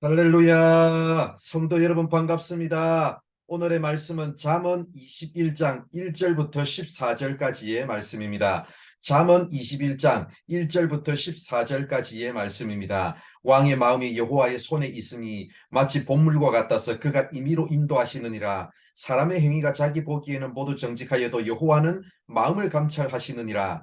할렐루야. 성도 여러분 반갑습니다. 오늘의 말씀은 잠언 21장 1절부터 14절까지의 말씀입니다. 잠언 21장 1절부터 14절까지의 말씀입니다. 왕의 마음이 여호와의 손에 있으니 마치 봇물과 같아서 그가 임의로 인도하시느니라. 사람의 행위가 자기 보기에는 모두 정직하여도 여호와는 마음을 감찰하시느니라.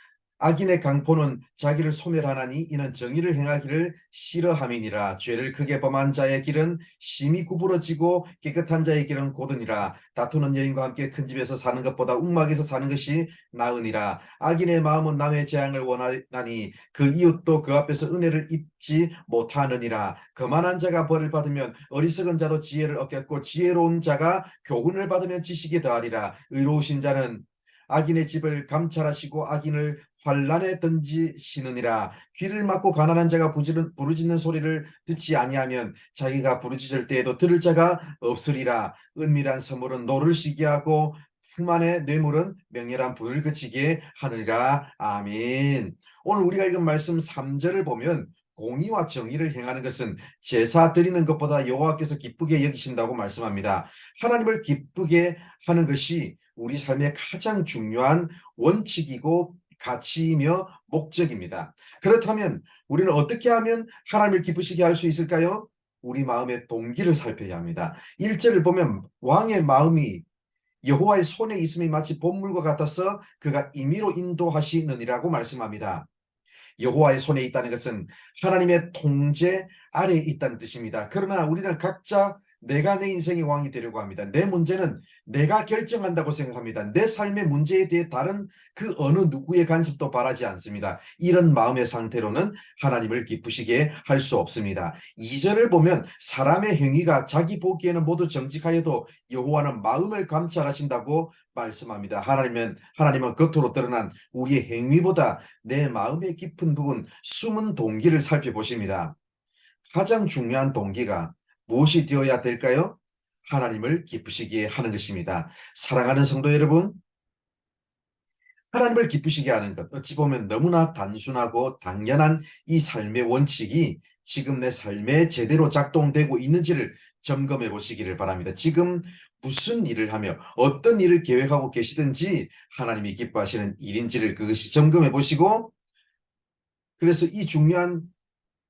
악인의 강포는 자기를 소멸하나니 이는 정의를 행하기를 싫어함이니라. 죄를 크게 범한 자의 길은 심히 구부러지고 깨끗한 자의 길은 고드니라. 다투는 여인과 함께 큰 집에서 사는 것보다 웅막에서 사는 것이 나으니라. 악인의 마음은 남의 재앙을 원하나니 그 이웃도 그 앞에서 은혜를 입지 못하느니라. 거만한 자가 벌을 받으면 어리석은 자도 지혜를 얻겠고 지혜로운 자가 교훈을 받으면 지식이 더하리라. 의로우신 자는 악인의 집을 감찰하시고 악인을 환란에 던지시느니라. 귀를 막고 가난한 자가 부르짖는 소리를 듣지 아니하면 자기가 부르짖을 때에도 들을 자가 없으리라. 은밀한 선물은 노를 시게 하고 풍만의 뇌물은 명예란 분을 그치게 하느니라. 아멘. 오늘 우리가 읽은 말씀 3절을 보면 공의와 정의를 행하는 것은 제사 드리는 것보다 여호와께서 기쁘게 여기신다고 말씀합니다. 하나님을 기쁘게 하는 것이 우리 삶의 가장 중요한 원칙이고 가치이며 목적입니다. 그렇다면 우리는 어떻게 하면 하나님을 기쁘시게 할 수 있을까요? 우리 마음의 동기를 살펴야 합니다. 1절을 보면 왕의 마음이 여호와의 손에 있음이 마치 봇물과 같아서 그가 임의로 인도하시느니라고 말씀합니다. 여호와의 손에 있다는 것은 하나님의 통제 아래에 있다는 뜻입니다. 그러나 우리는 각자 내가 내 인생의 왕이 되려고 합니다. 내 문제는 내가 결정한다고 생각합니다. 내 삶의 문제에 대해 다른 그 어느 누구의 간섭도 바라지 않습니다. 이런 마음의 상태로는 하나님을 기쁘시게 할 수 없습니다. 2절을 보면 사람의 행위가 자기 보기에는 모두 정직하여도 여호와는 마음을 감찰하신다고 말씀합니다. 하나님은 하나님은 겉으로 드러난 우리의 행위보다 내 마음의 깊은 부분 숨은 동기를 살펴보십니다. 가장 중요한 동기가 무엇이 되어야 될까요? 하나님을 기쁘시게 하는 것입니다. 사랑하는 성도 여러분, 하나님을 기쁘시게 하는 것, 어찌 보면 너무나 단순하고 당연한 이 삶의 원칙이 지금 내 삶에 제대로 작동되고 있는지를 점검해 보시기를 바랍니다. 지금 무슨 일을 하며 어떤 일을 계획하고 계시든지 하나님이 기뻐하시는 일인지를 그것이 점검해 보시고 그래서 이 중요한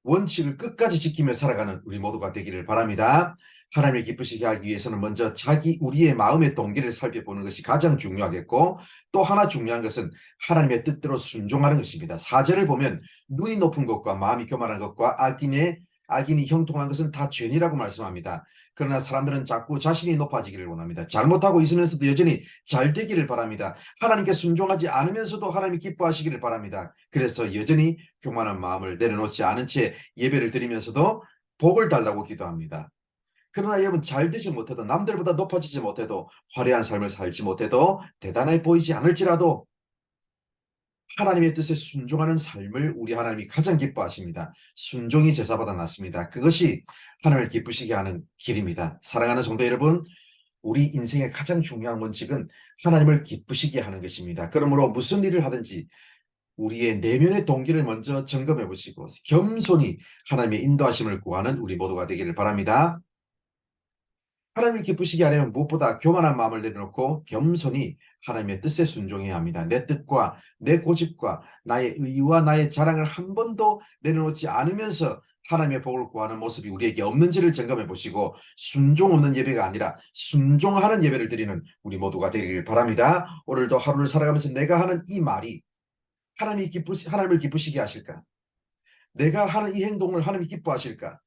원칙을 끝까지 지키며 살아가는 우리 모두가 되기를 바랍니다. 하나님을 기쁘시게 하기 위해서는 먼저 자기 우리의 마음의 동기를 살펴보는 것이 가장 중요하겠고 또 하나 중요한 것은 하나님의 뜻대로 순종하는 것입니다. 사절을 보면 눈이 높은 것과 마음이 교만한 것과 악인의 악인이 형통한 것은 다 죄니라고 말씀합니다. 그러나 사람들은 자꾸 자신이 높아지기를 원합니다. 잘못하고 있으면서도 여전히 잘 되기를 바랍니다. 하나님께 순종하지 않으면서도 하나님이 기뻐하시기를 바랍니다. 그래서 여전히 교만한 마음을 내려놓지 않은 채 예배를 드리면서도 복을 달라고 기도합니다. 그러나 여러분 잘 되지 못해도 남들보다 높아지지 못해도 화려한 삶을 살지 못해도 대단해 보이지 않을지라도 하나님의 뜻에 순종하는 삶을 우리 하나님이 가장 기뻐하십니다. 순종이 제사보다 낫습니다. 그것이 하나님을 기쁘시게 하는 길입니다. 사랑하는 성도 여러분, 우리 인생의 가장 중요한 원칙은 하나님을 기쁘시게 하는 것입니다. 그러므로 무슨 일을 하든지 우리의 내면의 동기를 먼저 점검해 보시고 겸손히 하나님의 인도하심을 구하는 우리 모두가 되기를 바랍니다. 하나님이 기쁘시게 하려면 무엇보다 교만한 마음을 내려놓고 겸손히 하나님의 뜻에 순종해야 합니다. 내 뜻과 내 고집과 나의 의와 나의 자랑을 한 번도 내려놓지 않으면서 하나님의 복을 구하는 모습이 우리에게 없는지를 점검해 보시고 순종 없는 예배가 아니라 순종하는 예배를 드리는 우리 모두가 되기를 바랍니다. 오늘도 하루를 살아가면서 내가 하는 이 말이 하나님이 기쁘시, 하나님을 기쁘시게 하실까? 내가 하는 이 행동을 하나님이 기뻐하실까?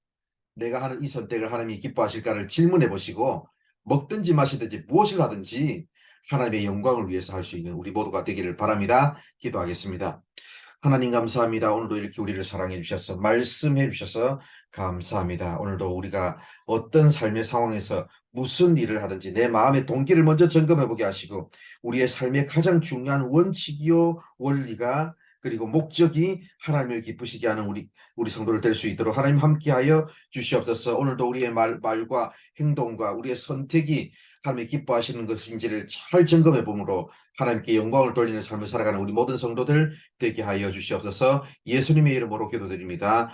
내가 하는 이 선택을 하나님이 기뻐하실까를 질문해 보시고 먹든지 마시든지 무엇을 하든지 하나님의 영광을 위해서 할 수 있는 우리 모두가 되기를 바랍니다. 기도하겠습니다. 하나님 감사합니다. 오늘도 이렇게 우리를 사랑해 주셔서 말씀해 주셔서 감사합니다. 오늘도 우리가 어떤 삶의 상황에서 무슨 일을 하든지 내 마음의 동기를 먼저 점검해 보게 하시고 우리의 삶의 가장 중요한 원칙이요 원리가 그리고 목적이 하나님을 기쁘시게 하는 우리 우리 성도를 될 수 있도록 하나님 함께하여 주시옵소서. 오늘도 우리의 말 말과 행동과 우리의 선택이 하나님이 기뻐하시는 것인지를 잘 점검해 보므로 하나님께 영광을 돌리는 삶을 살아가는 우리 모든 성도들 되게 하여 주시옵소서. 예수님의 이름으로 기도드립니다.